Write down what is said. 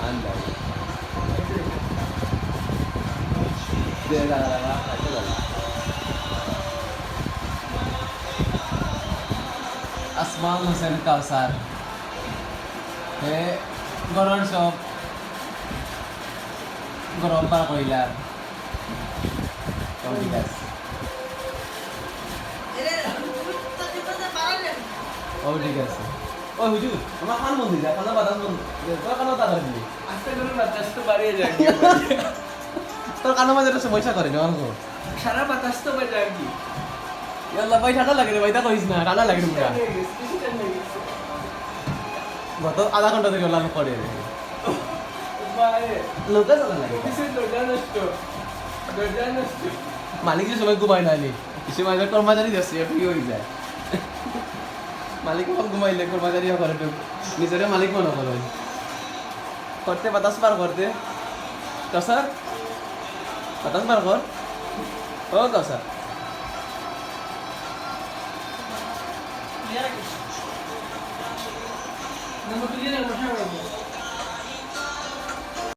Andai. Dia dah lama, aku dah lama. Asmaul Hussain Kausar. हे गरोड shop गरोड पर कोयला कौटिकास ও ঠিক আছে। ও হুজুর আমার কান বন্ধ যা কানা বাতাস বন্ধ। তোর কানা তারা দিলি আস্তে করে বাতাস তো বাড়িয়ে যায় তোর কানা মাঝে একটা সমস্যা করে কো সারা বাতাস তো বাজে আর কি? ইয়াল্লা ভাই ঠান্ডা লাগে রে ভাই তা কইস না ঠান্ডা লাগে গত আধা ঘণ্টা থেকে লাল করে রে। লোকে চলা লাগে। মালিক যে সময় ঘুমাই না নি কিছু মাঝে কর্মচারী যাচ্ছে ফ্রি হয়ে যায়। মালিক কখন ঘুমাইলে কর্মচারী করে তো নিজেরে মালিক মনে করে। করতে বাতাস পার করতে। কসার বাতাস পার কর। ও কসার Nama tu